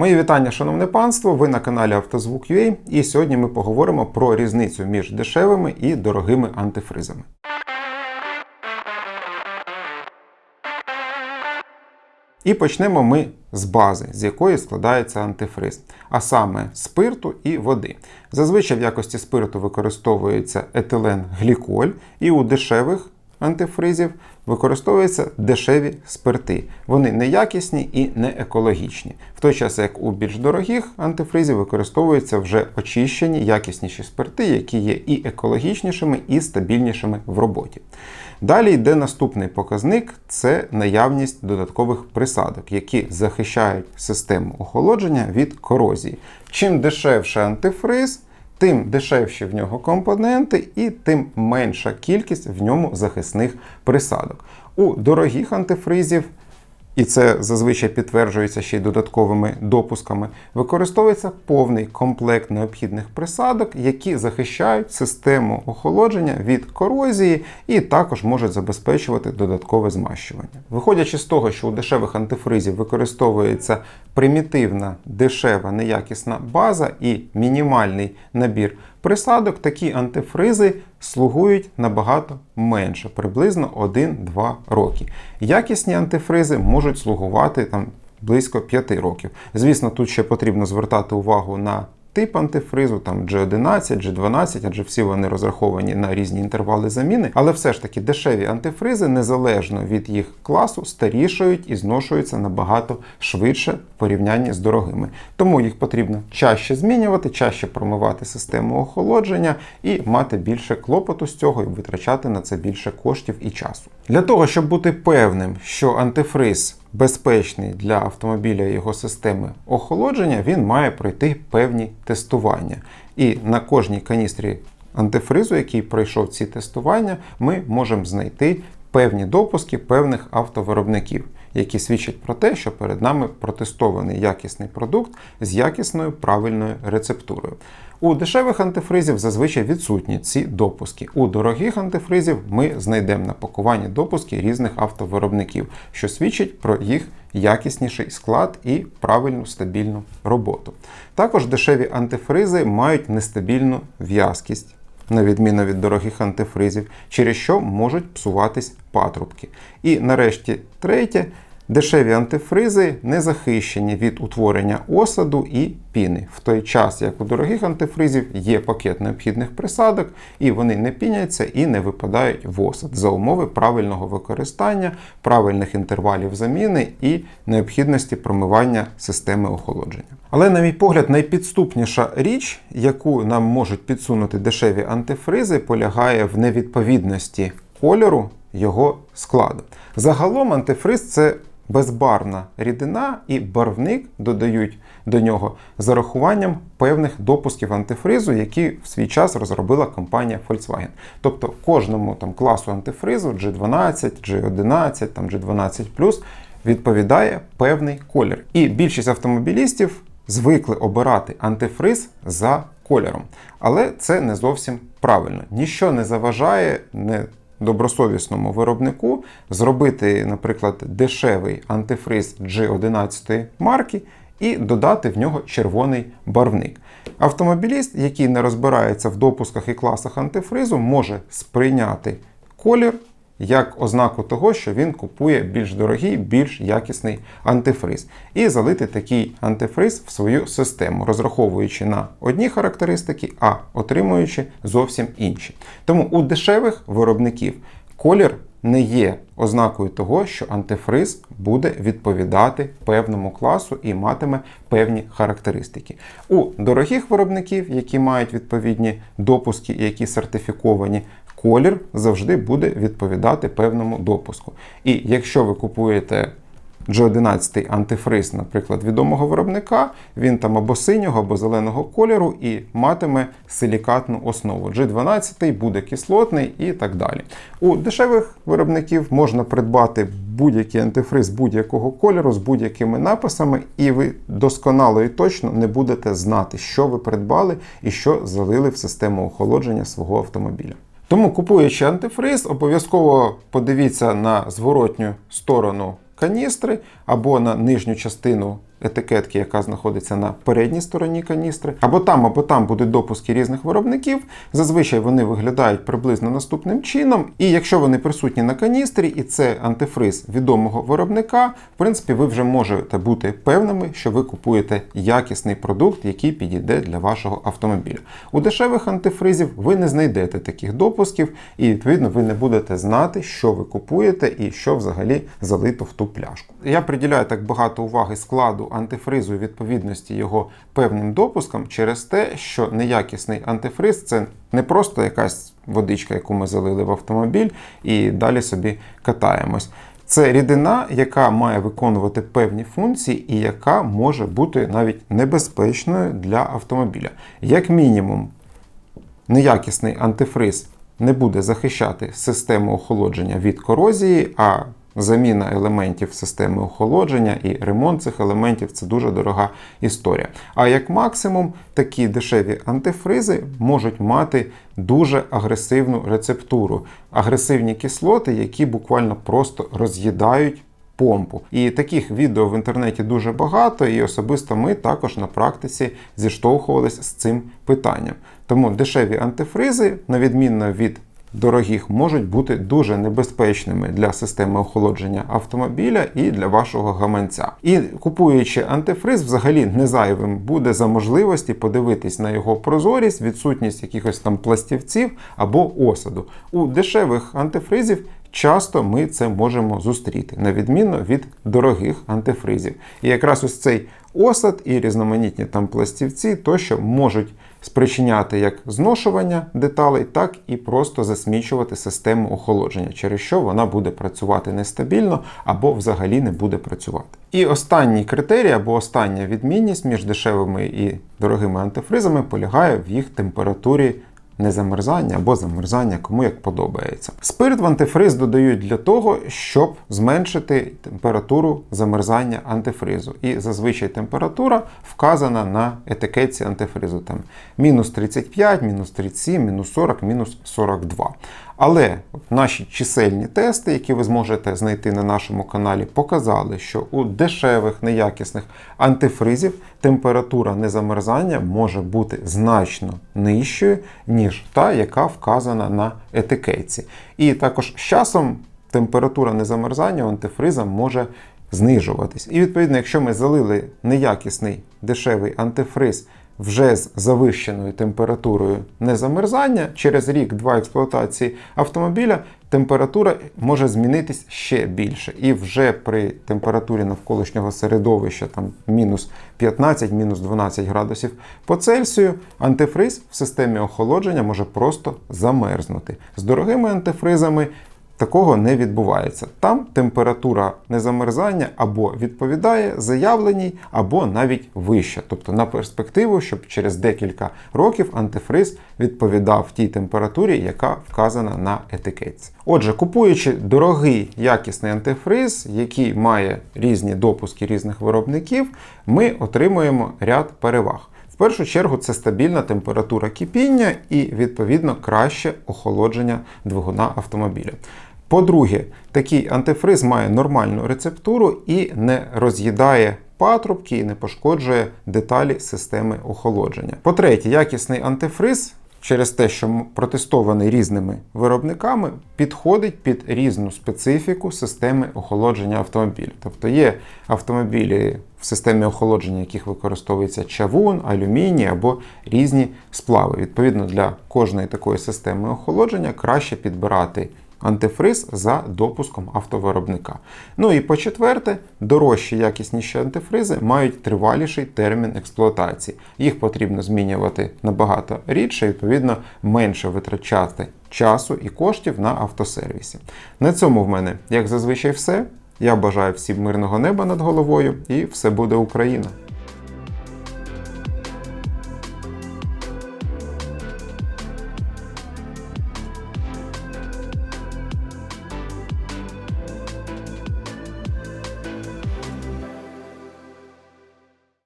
Мої вітання, шановне панство! Ви на каналі Автозвук.ua і сьогодні ми поговоримо про різницю між дешевими і дорогими антифризами. І почнемо ми з бази, з якої складається антифриз, а саме спирту і води. Зазвичай в якості спирту використовується етилен-гліколь, і у дешевих антифризів використовуються дешеві спирти. Вони неякісні і не екологічні. В той час, як у більш дорогих антифризів використовуються вже очищені, якісніші спирти, які є і екологічнішими, і стабільнішими в роботі. Далі йде наступний показник це наявність додаткових присадок, які захищають систему охолодження від корозії. Чим дешевше антифриз, тим дешевші в нього компоненти і тим менша кількість в ньому захисних присадок. У дорогих антифризів і це зазвичай підтверджується ще й додатковими допусками, використовується повний комплект необхідних присадок, які захищають систему охолодження від корозії і також можуть забезпечувати додаткове змащування. Виходячи з того, що у дешевих антифризів використовується примітивна, дешева, неякісна база і мінімальний набір присадок, такі антифризи слугують набагато менше, приблизно 1-2 роки. Якісні антифризи можуть слугувати там близько 5 років. Звісно, тут ще потрібно звертати увагу на тип антифризу, там G11, G12, адже всі вони розраховані на різні інтервали заміни. Але все ж таки дешеві антифризи, незалежно від їх класу, старішають і зношуються набагато швидше в порівнянні з дорогими. Тому їх потрібно чаще змінювати, чаще промивати систему охолодження і мати більше клопоту з цього і витрачати на це більше коштів і часу. Для того, щоб бути певним, що антифриз безпечний для автомобіля і його системи охолодження, він має пройти певні тестування. І на кожній каністрі антифризу, який пройшов ці тестування, ми можемо знайти певні допуски певних автовиробників, які свідчать про те, що перед нами протестований якісний продукт з якісною правильною рецептурою. У дешевих антифризів зазвичай відсутні ці допуски. У дорогих антифризів ми знайдемо на пакуванні допуски різних автовиробників, що свідчить про їх якісніший склад і правильну стабільну роботу. Також дешеві антифризи мають нестабільну в'язкість. На відміну від дорогих антифризів, через що можуть псуватись патрубки. І нарешті третє, Дешеві антифризи не захищені від утворення осаду і піни, в той час, як у дорогих антифризів є пакет необхідних присадок, і вони не піняться і не випадають в осад за умови правильного використання, правильних інтервалів заміни і необхідності промивання системи охолодження. Але, на мій погляд, найпідступніша річ, яку нам можуть підсунути дешеві антифризи, полягає в невідповідності кольору його складу. Загалом антифриз це безбарна рідина і барвник додають до нього з урахуванням певних допусків антифризу, які в свій час розробила компанія Volkswagen. Тобто кожному там класу антифризу G12, G11, там G12 відповідає певний колір. І більшість автомобілістів звикли обирати антифриз за кольором. Але це не зовсім правильно. Ніщо не заважає, не добросовісному виробнику зробити, наприклад, дешевий антифриз G11 марки і додати в нього червоний барвник. Автомобіліст, який не розбирається в допусках і класах антифризу, може сприйняти колір як ознаку того, що він купує більш дорогий, більш якісний антифриз, і залити такий антифриз в свою систему, розраховуючи на одні характеристики, а отримуючи зовсім інші. Тому у дешевих виробників колір не є ознакою того, що антифриз буде відповідати певному класу і матиме певні характеристики. У дорогих виробників, які мають відповідні допуски, які сертифіковані, колір завжди буде відповідати певному допуску. І якщо ви купуєте G11 антифриз, наприклад, відомого виробника, він там або синього, або зеленого кольору і матиме силікатну основу. G12 буде кислотний і так далі. У дешевих виробників можна придбати будь-який антифриз будь-якого кольору з будь-якими написами, і ви досконало і точно не будете знати, що ви придбали і що залили в систему охолодження свого автомобіля. Тому, купуючи антифриз, обов'язково подивіться на зворотню сторону каністри або на нижню частину етикетки, яка знаходиться на передній стороні каністри. Або там, або там будуть допуски різних виробників. Зазвичай вони виглядають приблизно наступним чином. І якщо вони присутні на каністрі, і це антифриз відомого виробника, в принципі, ви вже можете бути певними, що ви купуєте якісний продукт, який підійде для вашого автомобіля. У дешевих антифризів ви не знайдете таких допусків, і відповідно ви не будете знати, що ви купуєте і що взагалі залито в ту пляшку. Я приділяю так багато уваги складу антифризу відповідності його певним допускам через те, що неякісний антифриз це не просто якась водичка, яку ми залили в автомобіль, і далі собі катаємось. Це рідина, яка має виконувати певні функції і яка може бути навіть небезпечною для автомобіля. Як мінімум, неякісний антифриз не буде захищати систему охолодження від корозії, а заміна елементів системи охолодження і ремонт цих елементів це дуже дорога історія. А як максимум, такі дешеві антифризи можуть мати дуже агресивну рецептуру, агресивні кислоти, які буквально просто роз'їдають. Помпу. І таких відео в інтернеті дуже багато, і особисто ми також на практиці зіштовхувалися з цим питанням. Тому дешеві антифризи, на відміну від дорогих, можуть бути дуже небезпечними для системи охолодження автомобіля і для вашого гаманця. І купуючи антифриз, взагалі не зайвим буде за можливості подивитись на його прозорість, відсутність якихось там пластівців або осаду. У дешевих антифризів. Часто ми це можемо зустріти, на відміну від дорогих антифризів. І якраз ось цей осад і різноманітні там пластівці тощо можуть спричиняти як зношування деталей, так і просто засмічувати систему охолодження, через що вона буде працювати нестабільно або взагалі не буде працювати. І останній критерій або остання відмінність між дешевими і дорогими антифризами полягає в їх температурі незамерзання або замерзання, кому як подобається. Спирт в антифриз додають для того, щоб зменшити температуру замерзання антифризу. І зазвичай температура вказана на етикетці антифризу. Там мінус 35, мінус 37, мінус 40, мінус 42. Але наші чисельні тести, які ви зможете знайти на нашому каналі, показали, що у дешевих неякісних антифризів температура незамерзання може бути значно нижчою, ніж та, яка вказана на етикетці. І також з часом температура незамерзання у антифриза може знижуватись. І відповідно, якщо ми залили неякісний дешевий антифриз вже з завищеною температурою незамерзання, через рік-два експлуатації автомобіля температура може змінитись ще більше. І вже при температурі навколишнього середовища там мінус 15, мінус 12 градусів по Цельсію, антифриз в системі охолодження може просто замерзнути. З дорогими антифризами Такого не відбувається. Там температура незамерзання або відповідає заявленій, або навіть вища. Тобто на перспективу, щоб через декілька років антифриз відповідав тій температурі, яка вказана на етикетці. Отже, купуючи дорогий якісний антифриз, який має різні допуски різних виробників, ми отримуємо ряд переваг. В першу чергу це стабільна температура кипіння і, відповідно, краще охолодження двигуна автомобіля. По-друге, такий антифриз має нормальну рецептуру і не роз'їдає патрубки і не пошкоджує деталі системи охолодження. По-третє, якісний антифриз. Через те, що протестований різними виробниками, підходить під різну специфіку системи охолодження автомобіля. Тобто є автомобілі в системі охолодження, яких використовується чавун, алюміній або різні сплави. Відповідно, для кожної такої системи охолодження краще підбирати антифриз за допуском автовиробника. Ну і по-четверте, дорожчі якісніші антифризи мають триваліший термін експлуатації. Їх потрібно змінювати набагато рідше, відповідно, менше витрачати часу і коштів на автосервісі. На цьому в мене, як зазвичай, все. Я бажаю всім мирного неба над головою і все буде Україна!